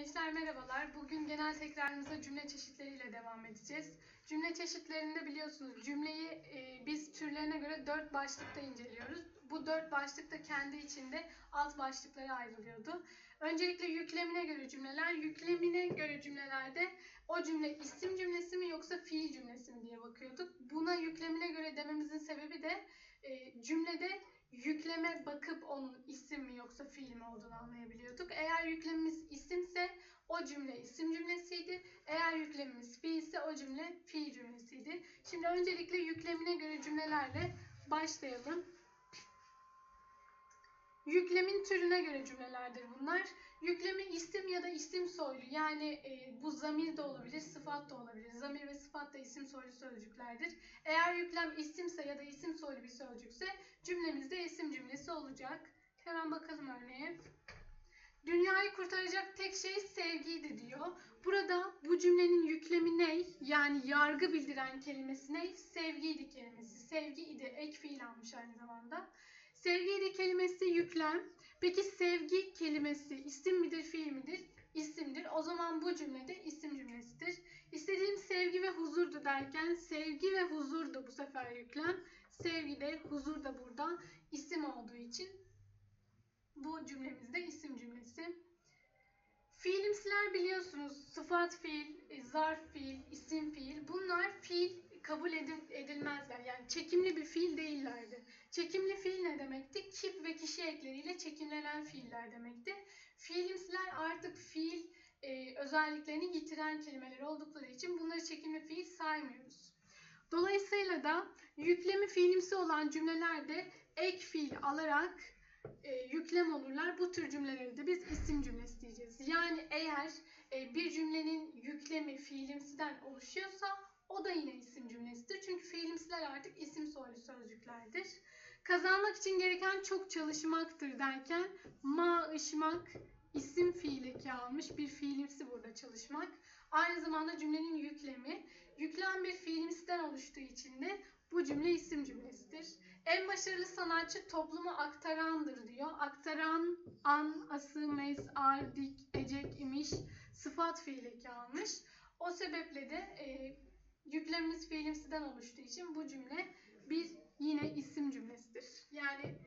Gençler merhabalar. Bugün genel tekrarımıza cümle çeşitleriyle devam edeceğiz. Cümle çeşitlerinde biliyorsunuz cümleyi e, biz türlerine göre dört başlıkta inceliyoruz. Bu dört başlıkta kendi içinde alt başlıklara ayrılıyordu. Öncelikle yüklemine göre cümleler. Yüklemine göre cümlelerde o cümle isim cümlesi mi yoksa fiil cümlesi mi diye bakıyorduk. Buna yüklemine göre dememizin sebebi de e, cümlede yükleme bakıp onun isim mi yoksa fiil mi olduğunu anlayabiliyorduk. Eğer yüklemimiz isimse o cümle isim cümlesiydi. Eğer yüklemimiz fiilse o cümle fiil cümlesiydi. Şimdi öncelikle yüklemine göre cümlelerle başlayalım. Yüklemin türüne göre cümlelerdir bunlar. Yüklemi isim ya da isim soylu yani e, bu zamir de olabilir, sıfat da olabilir. Zamir ve sıfat da isim soylu sözcüklerdir. Eğer yüklem isimse ya da isim soylu bir sözcükse cümlemizde isim cümlesi olacak. Hemen bakalım örneğe. Dünyayı kurtaracak tek şey sevgiydi diyor. Burada bu cümlenin yüklemi ne? Yani yargı bildiren kelimesi ne? Sevgiydi kelimesi. Sevgi idi. Ek fiil almış aynı zamanda. Sevgiydi kelimesi yüklem. Peki sevgi kelimesi isim midir, fiil midir? İsimdir. O zaman bu cümlede isim cümlesidir. İstediğim sevgi ve huzurdu derken sevgi ve huzurdu bu sefer yüklem. Sevgi de huzur da burada isim olduğu için bu cümlemizde isim cümlesi. Fiilimsiler biliyorsunuz sıfat fiil, e, zarf fiil, isim fiil. Bunlar fiil kabul edil- edilmezler. Yani çekimli bir fiil değillerdi. Çekimli fiil ne demekti? Kip ve kişi ekleriyle çekimlenen fiiller demekti. Fiilimsiler artık fiil e, özelliklerini yitiren kelimeler oldukları için bunları çekimli fiil saymıyoruz. Dolayısıyla da yüklemi fiilimsi olan cümlelerde ek fiil alarak e, yüklem olurlar. Bu tür cümleleri de biz isim cümlesi diyeceğiz. Yani eğer e, bir cümlenin yüklemi fiilimsiden oluşuyorsa o da yine isim cümlesidir. Çünkü fiilimsiler artık isim soylu sözcüklerdir. Kazanmak için gereken çok çalışmaktır derken maaşmak isim fiil eki almış bir fiilimsi burada çalışmak. Aynı zamanda cümlenin yüklemi yüklem bir fiilimsiden oluştuğu için de bu cümle isim cümlesidir. En başarılı sanatçı toplumu aktarandır diyor. Aktaran, an, ası, mes, ar, dik, ecek, imiş sıfat fiil eki almış. O sebeple de e, yüklemimiz fiilimsiden oluştuğu için bu cümle bir yine isim cümlesidir. Yani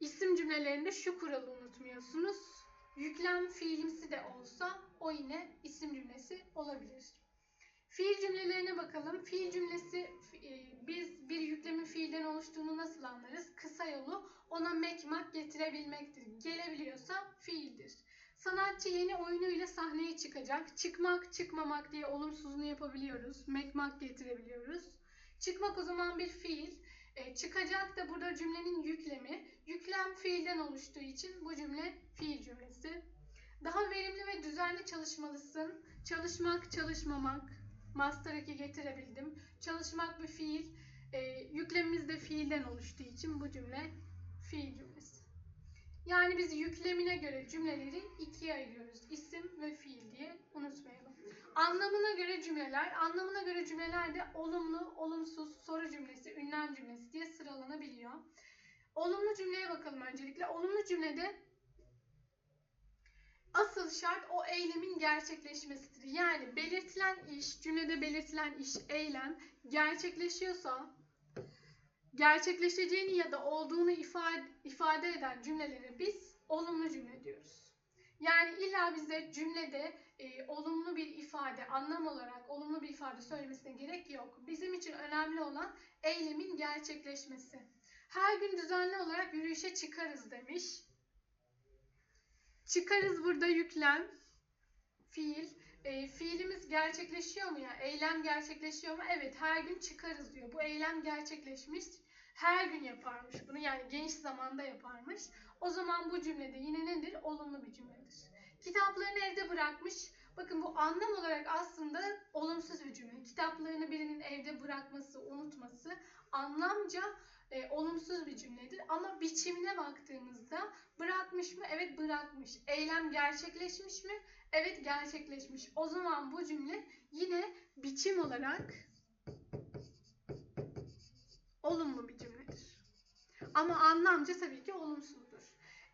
isim cümlelerinde şu kuralı unutmuyorsunuz. Yüklem fiilimsi de olsa o yine isim cümlesi olabilir. Fiil cümlelerine bakalım. Fiil cümlesi e, biz bir yüklemin fiilden oluştuğunu nasıl anlarız? Kısa yolu ona mekmak getirebilmektir. Gelebiliyorsa fiildir. Sanatçı yeni oyunuyla sahneye çıkacak. Çıkmak, çıkmamak diye olumsuzunu yapabiliyoruz. Mekmak getirebiliyoruz. Çıkmak o zaman bir fiil. E, çıkacak da burada cümlenin yüklemi. Yüklem fiilden oluştuğu için bu cümle fiil cümlesi. Daha verimli ve düzenli çalışmalısın. Çalışmak, çalışmamak. Master eki getirebildim. Çalışmak bir fiil. E, yüklemimiz de fiilden oluştuğu için bu cümle fiil cümlesi. Yani biz yüklemine göre cümleleri ikiye ayırıyoruz. İsim ve fiil diye unutmayalım. Anlamına göre cümleler, anlamına göre cümleler de olumlu, olumsuz, soru cümlesi, ünlem cümlesi diye sıralanabiliyor. Olumlu cümleye bakalım öncelikle. Olumlu cümlede asıl şart o eylemin gerçekleşmesidir. Yani belirtilen iş, cümlede belirtilen iş, eylem gerçekleşiyorsa gerçekleşeceğini ya da olduğunu ifade, ifade eden cümlelere biz olumlu cümle diyoruz. Yani illa bize cümlede e, olumlu bir ifade, anlam olarak olumlu bir ifade söylemesine gerek yok. Bizim için önemli olan eylemin gerçekleşmesi. Her gün düzenli olarak yürüyüşe çıkarız demiş. Çıkarız burada yüklem, fiil. E, fiilimiz gerçekleşiyor mu ya? Eylem gerçekleşiyor mu? Evet her gün çıkarız diyor. Bu eylem gerçekleşmiş. Her gün yaparmış bunu yani geniş zamanda yaparmış. O zaman bu cümlede yine nedir? Olumlu bir cümledir. Kitaplarını evde bırakmış. Bakın bu anlam olarak aslında olumsuz bir cümle. Kitaplarını birinin evde bırakması, unutması anlamca e, olumsuz bir cümledir. Ama biçimine baktığımızda bırakmış mı? Evet bırakmış. Eylem gerçekleşmiş mi? Evet gerçekleşmiş. O zaman bu cümle yine biçim olarak olumlu bir cümledir. Ama anlamca tabii ki olumsuzdur.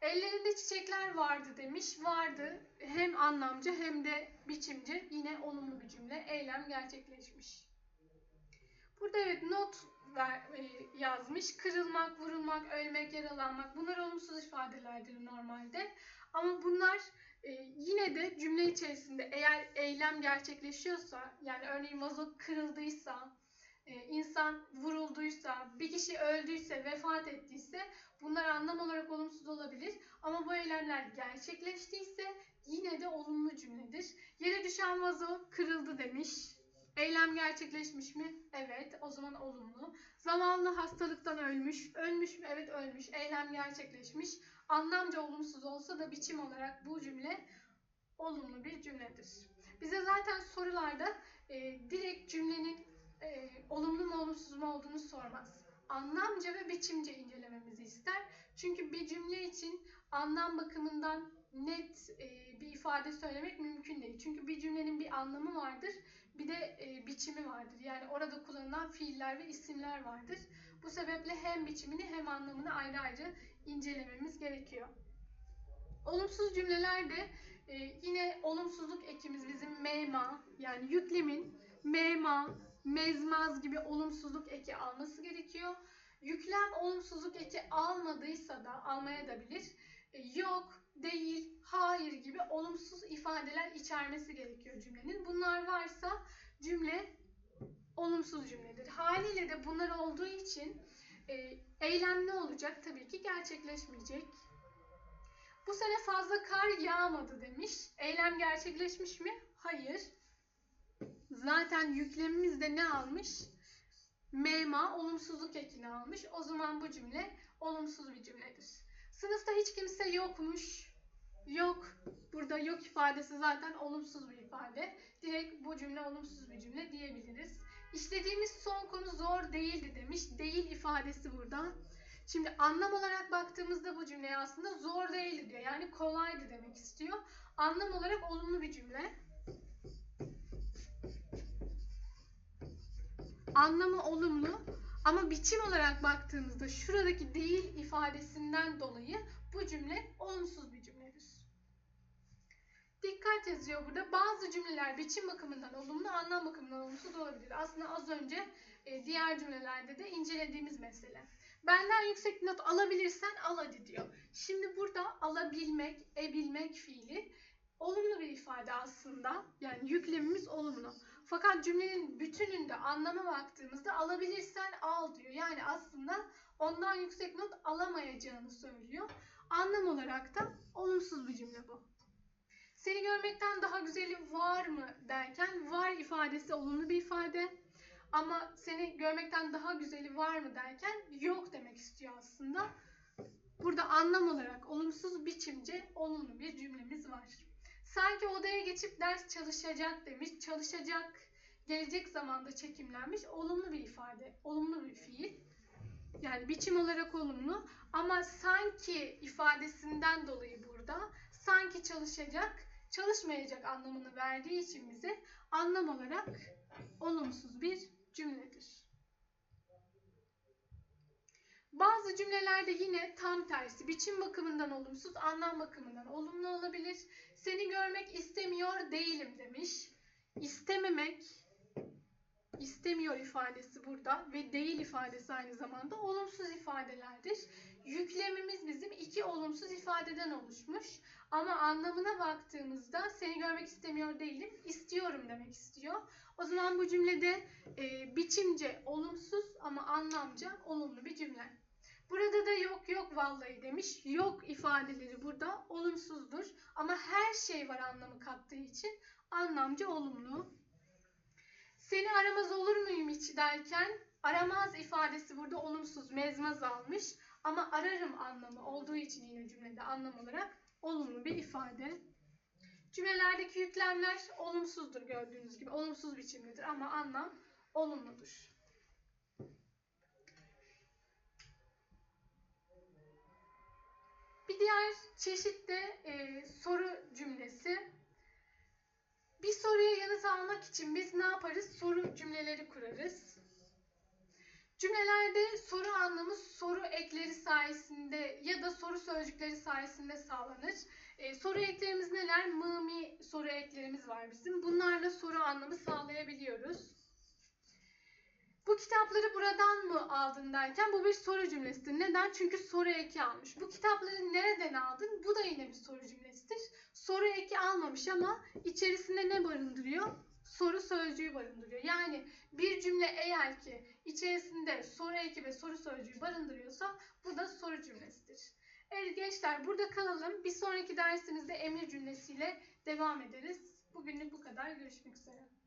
Ellerinde çiçekler vardı demiş. Vardı. Hem anlamcı hem de biçimci. Yine olumlu bir cümle. Eylem gerçekleşmiş. Burada evet not ver, e, yazmış. Kırılmak, vurulmak, ölmek, yaralanmak. Bunlar olumsuz ifadelerdir normalde. Ama bunlar e, yine de cümle içerisinde eğer eylem gerçekleşiyorsa yani örneğin vazo kırıldıysa, insan vurulduysa, bir kişi öldüyse, vefat ettiyse bunlar anlam olarak olumsuz olabilir. Ama bu eylemler gerçekleştiyse yine de olumlu cümledir. Yere düşen vazo kırıldı demiş. Eylem gerçekleşmiş mi? Evet. O zaman olumlu. Zamanlı hastalıktan ölmüş. Ölmüş mü? Evet ölmüş. Eylem gerçekleşmiş. Anlamca olumsuz olsa da biçim olarak bu cümle olumlu bir cümledir. Bize zaten sorularda e, direkt cümlenin e, olumlu mu olumsuz mu olduğunu sormaz. Anlamca ve biçimce incelememizi ister. Çünkü bir cümle için anlam bakımından net e, bir ifade söylemek mümkün değil. Çünkü bir cümlenin bir anlamı vardır, bir de e, biçimi vardır. Yani orada kullanılan fiiller ve isimler vardır. Bu sebeple hem biçimini hem anlamını ayrı ayrı incelememiz gerekiyor. Olumsuz cümlelerde e, yine olumsuzluk ekimiz bizim mema yani yüklemin mema, mezmaz gibi olumsuzluk eki alması gerekiyor. Yüklem olumsuzluk eki almadıysa da almaya da bilir. E, yok, değil, hayır gibi olumsuz ifadeler içermesi gerekiyor cümlenin. Bunlar varsa cümle olumsuz cümledir. Haliyle de bunlar olduğu için e, eylem ne olacak? Tabii ki gerçekleşmeyecek. Bu sene fazla kar yağmadı demiş. Eylem gerçekleşmiş mi? Hayır. Zaten yüklemimiz de ne almış? Mema olumsuzluk ekini almış. O zaman bu cümle olumsuz bir cümledir. Sınıfta hiç kimse yokmuş. Yok. Burada yok ifadesi zaten olumsuz bir ifade. Direkt bu cümle olumsuz bir cümle diyebiliriz. İşlediğimiz son konu zor değildi demiş. Değil ifadesi burada. Şimdi anlam olarak baktığımızda bu cümleye aslında zor değildi diyor. Yani kolaydı demek istiyor. Anlam olarak olumlu bir cümle. Anlamı olumlu ama biçim olarak baktığımızda şuradaki değil ifadesinden dolayı bu cümle olumsuz bir cümledir. Dikkat yazıyor burada. Bazı cümleler biçim bakımından olumlu, anlam bakımından olumsuz olabilir. Aslında az önce e, diğer cümlelerde de incelediğimiz mesele. Benden yüksek not alabilirsen al hadi diyor. Şimdi burada alabilmek, ebilmek fiili olumlu bir ifade aslında. Yani yüklemimiz olumlu. Fakat cümlenin bütününde anlama baktığımızda alabilirsen al diyor. Yani aslında ondan yüksek not alamayacağını söylüyor. Anlam olarak da olumsuz bir cümle bu. Seni görmekten daha güzeli var mı derken var ifadesi olumlu bir ifade. Ama seni görmekten daha güzeli var mı derken yok demek istiyor aslında. Burada anlam olarak olumsuz biçimce olumlu bir cümlemiz var. Sanki odaya geçip ders çalışacak demiş. Çalışacak gelecek zamanda çekimlenmiş olumlu bir ifade, olumlu bir fiil. Yani biçim olarak olumlu ama sanki ifadesinden dolayı burada sanki çalışacak, çalışmayacak anlamını verdiği için bize anlam olarak olumsuz bir cümledir. Bazı cümlelerde yine tam tersi biçim bakımından olumsuz, anlam bakımından olumlu olabilir. Seni görmek istemiyor değilim demiş. İstememek, istemiyor ifadesi burada ve değil ifadesi aynı zamanda olumsuz ifadelerdir. Yüklemimiz bizim iki olumsuz ifadeden oluşmuş. Ama anlamına baktığımızda seni görmek istemiyor değilim, istiyorum demek istiyor. O zaman bu cümlede e, biçimce olumsuz ama anlamca olumlu bir cümle. Burada da yok yok vallahi demiş. Yok ifadeleri burada olumsuzdur. Ama her şey var anlamı kattığı için anlamca olumlu. Seni aramaz olur muyum hiç derken aramaz ifadesi burada olumsuz mezmaz almış. Ama ararım anlamı olduğu için yine cümlede anlam olarak olumlu bir ifade. Cümlelerdeki yüklemler olumsuzdur gördüğünüz gibi. Olumsuz biçimlidir ama anlam olumludur. Diğer çeşit de e, soru cümlesi. Bir soruya yanıt almak için biz ne yaparız? Soru cümleleri kurarız. Cümlelerde soru anlamı soru ekleri sayesinde ya da soru sözcükleri sayesinde sağlanır. Ee, soru eklerimiz neler? Mı, mi soru eklerimiz var bizim. Bunlarla soru anlamı sağlayabiliyoruz. Bu kitapları buradan mı aldın derken bu bir soru cümlesidir. Neden? Çünkü soru eki almış. Bu kitapları nereden aldın? Bu da yine bir soru cümlesidir. Soru eki almamış ama içerisinde ne barındırıyor? Soru sözcüğü barındırıyor. Yani bir cümle eğer ki içerisinde soru eki ve soru sözcüğü barındırıyorsa bu da soru cümlesidir. Evet gençler burada kalalım. Bir sonraki dersimizde emir cümlesiyle devam ederiz. Bugünlük bu kadar. Görüşmek üzere.